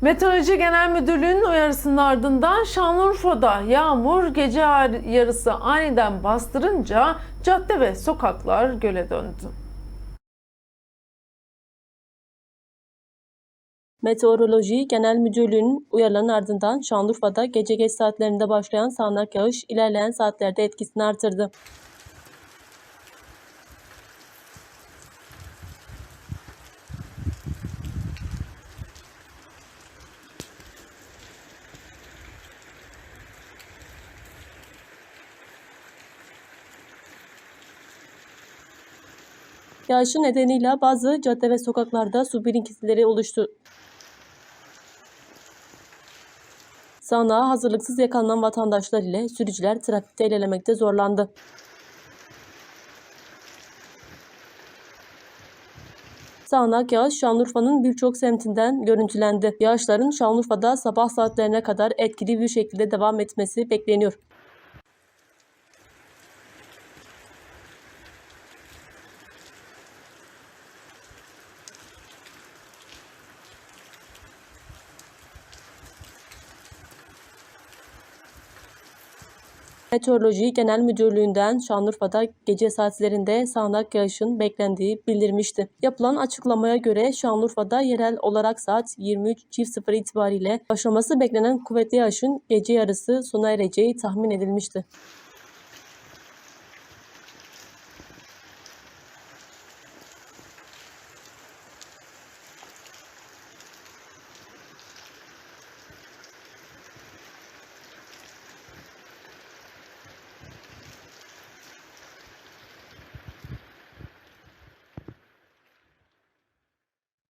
Meteoroloji Genel Müdürlüğü'nün uyarısının ardından Şanlıurfa'da yağmur gece yarısı aniden bastırınca cadde ve sokaklar göle döndü. Meteoroloji Genel Müdürlüğü'nün uyarılarının ardından Şanlıurfa'da gece geç saatlerinde başlayan sağanak yağış ilerleyen saatlerde etkisini artırdı. Yağışın nedeniyle bazı cadde ve sokaklarda su birikintileri oluştu. Sağanağa hazırlıksız yakalanan vatandaşlar ile sürücüler trafikte ilerlemekte zorlandı. Sağanak yağış Şanlıurfa'nın birçok semtinden görüntülendi. Yağışların Şanlıurfa'da sabah saatlerine kadar etkili bir şekilde devam etmesi bekleniyor. Meteoroloji Genel Müdürlüğü'nden Şanlıurfa'da gece saatlerinde sağanak yağışın beklendiği bildirmişti. Yapılan açıklamaya göre Şanlıurfa'da yerel olarak saat 23.00 itibariyle başlaması beklenen kuvvetli yağışın gece yarısı sona ereceği tahmin edilmişti.